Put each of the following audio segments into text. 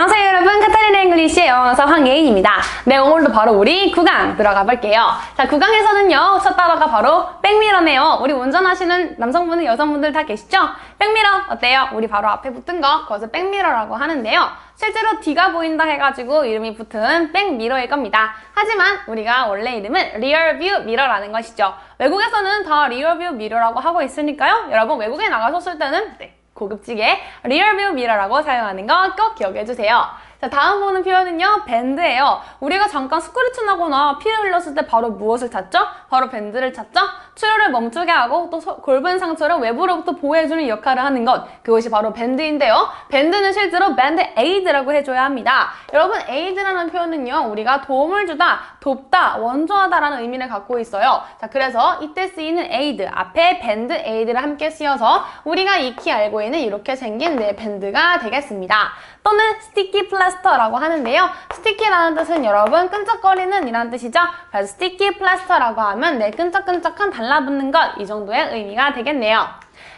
안녕하세요 여러분. 카타리나 잉글리시의 영어사 황예인입니다. 네 오늘도 바로 우리 구강 들어가 볼게요. 자 구강에서는요 첫 단어가 바로 백미러네요. 우리 운전하시는 남성분들 여성분들 다 계시죠? 백미러 어때요? 우리 바로 앞에 붙은 거 그것을 백미러라고 하는데요. 실제로 D가 보인다 해가지고 이름이 붙은 백미러일 겁니다. 하지만 우리가 원래 이름은 리얼뷰 미러라는 것이죠. 외국에서는 다 리얼뷰 미러라고 하고 있으니까요. 여러분 외국에 나가셨을 때는 네, 고급지게 리얼뷰 미러라고 사용하는 거 꼭 기억해 주세요. 자, 다음 보는 표현은요, 밴드예요. 우리가 잠깐 스크래치 나거나 피를 흘렸을 때 바로 무엇을 찾죠? 바로 밴드를 찾죠? 출혈을 멈추게 하고 또 서- 골분 상처를 외부로부터 보호해주는 역할을 하는 것, 그것이 바로 밴드인데요. 밴드는 실제로 밴드 에이드라고 해줘야 합니다. 여러분, 에이드라는 표현은요, 우리가 도움을 주다, 돕다, 원조하다 라는 의미를 갖고 있어요. 자, 그래서 이때 쓰이는 에이드, 앞에 밴드 에이드를 함께 쓰여서 우리가 익히 알고 있는 이렇게 생긴 네 밴드가 되겠습니다. 또는 스티키 플라스터라고 하는데요. 스티키라는 뜻은 여러분 끈적거리는 이란 뜻이죠. 그래서 스티키 플라스터라고 하면 네 끈적끈적한 달라 붙는 것 이 정도의 의미가 되겠네요.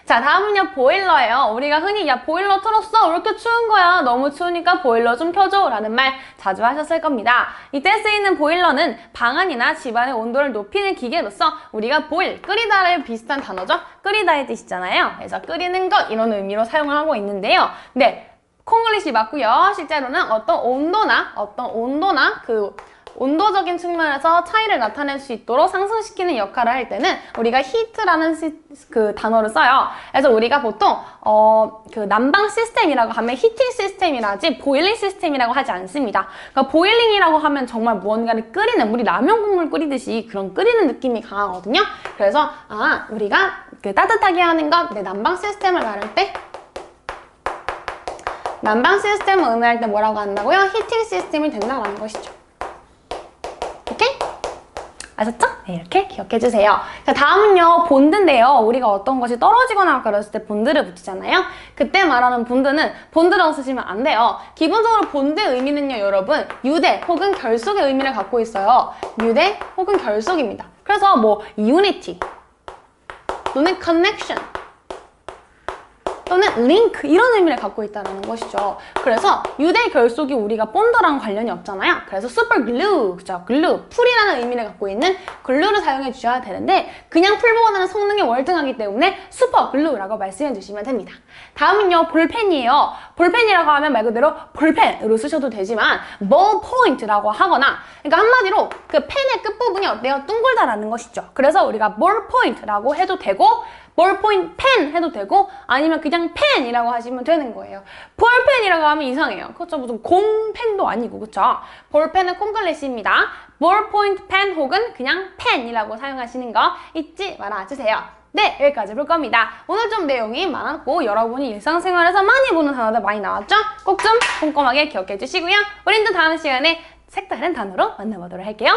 자 다음은요 보일러예요. 우리가 흔히 야 보일러 틀었어 왜 이렇게 추운 거야 너무 추우니까 보일러 좀 켜줘 라는 말 자주 하셨을 겁니다. 이때 쓰이는 보일러는 방안이나 집안의 온도를 높이는 기계로서 우리가 보일 끓이다를 비슷한 단어죠. 끓이다의 뜻이잖아요. 그래서 끓이는 것 이런 의미로 사용을 하고 있는데요. 네 콩글리시 맞고요. 실제로는 어떤 온도나 어떤 온도나 그 온도적인 측면에서 차이를 나타낼 수 있도록 상승시키는 역할을 할 때는 우리가 히트라는 시- 그 단어를 써요. 그래서 우리가 보통 어, 그 난방 시스템이라고 하면 히팅 시스템이라지 보일링 시스템이라고 하지 않습니다. 그러니까 보일링이라고 하면 정말 무언가를 끓이는 우리 라면 국물 끓이듯이 그런 끓이는 느낌이 강하거든요. 그래서 아 우리가 그 따뜻하게 하는 것, 내 난방 시스템을 말할 때 난방 시스템을 의미할 때 뭐라고 한다고요? 히팅 시스템이 된다는 것이죠. 아셨죠? 네, 이렇게 기억해 주세요. 자, 다음은요, 본드인데요. 우리가 어떤 것이 떨어지거나 그랬을 때 본드를 붙이잖아요. 그때 말하는 본드는 본드라고 쓰시면 안 돼요. 기본적으로 본드의 의미는요, 여러분, 유대 혹은 결속의 의미를 갖고 있어요. 유대 혹은 결속입니다. 그래서 뭐, unity 또는 connection 또는 링크 이런 의미를 갖고 있다는 것이죠. 그래서 유대 결속이 우리가 본드랑 관련이 없잖아요. 그래서 glue, 그죠? 글루, 풀이라는 의미를 갖고 있는 글루를 사용해 주셔야 되는데 그냥 풀보다는 성능이 월등하기 때문에 glue라고 말씀해 주시면 됩니다. 다음은요, 볼펜이에요. 볼펜이라고 하면 말 그대로 볼펜으로 쓰셔도 되지만 ballpoint라고 하거나 그러니까 한마디로 그 펜의 끝부분이 어때요? 둥글다라는 것이죠. 그래서 우리가 ballpoint라고 해도 되고 볼포인트 펜 해도 되고 아니면 그냥 펜이라고 하시면 되는 거예요. 볼펜이라고 하면 이상해요. 그렇죠? 무슨 공펜도 아니고 그렇죠? 볼펜은 콩글리시입니다. 볼포인트 펜 혹은 그냥 펜이라고 사용하시는 거 잊지 말아주세요. 네, 여기까지 볼 겁니다. 오늘 좀 내용이 많았고 여러분이 일상생활에서 많이 보는 단어들 많이 나왔죠? 꼭 좀 꼼꼼하게 기억해 주시고요. 우린 또 다음 시간에 색다른 단어로 만나보도록 할게요.